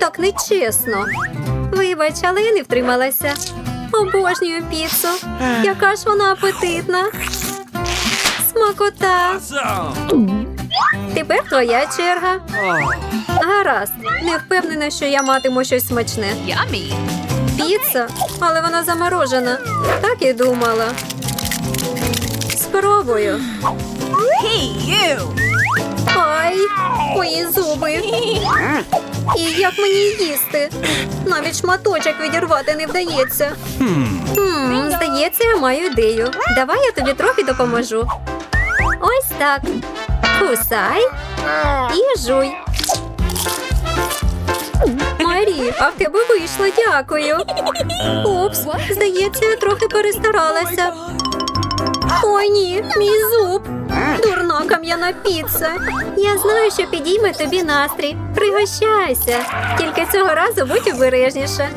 Так нечесно. Вибач, але я не втрималася. Обожнюю піцу. Яка ж вона апетитна. Смакота. Тепер твоя черга. Гаразд. Не впевнена, що я матиму щось смачне. Піца, але вона заморожена. Так і думала. Спробую. Hey, you. Мої зуби. І як мені їсти? Навіть шматочок відірвати не вдається. Хм, здається, я маю ідею. Давай я тобі трохи допоможу. Ось так. Кусай і жуй. Марі, а в тебе вийшло, дякую. Упс, здається, я трохи перестаралася. Ой, ні, мій зуб. Кам'яна піца. Я знаю, що підійме тобі настрій. Пригощайся. Тільки цього разу будь обережніше.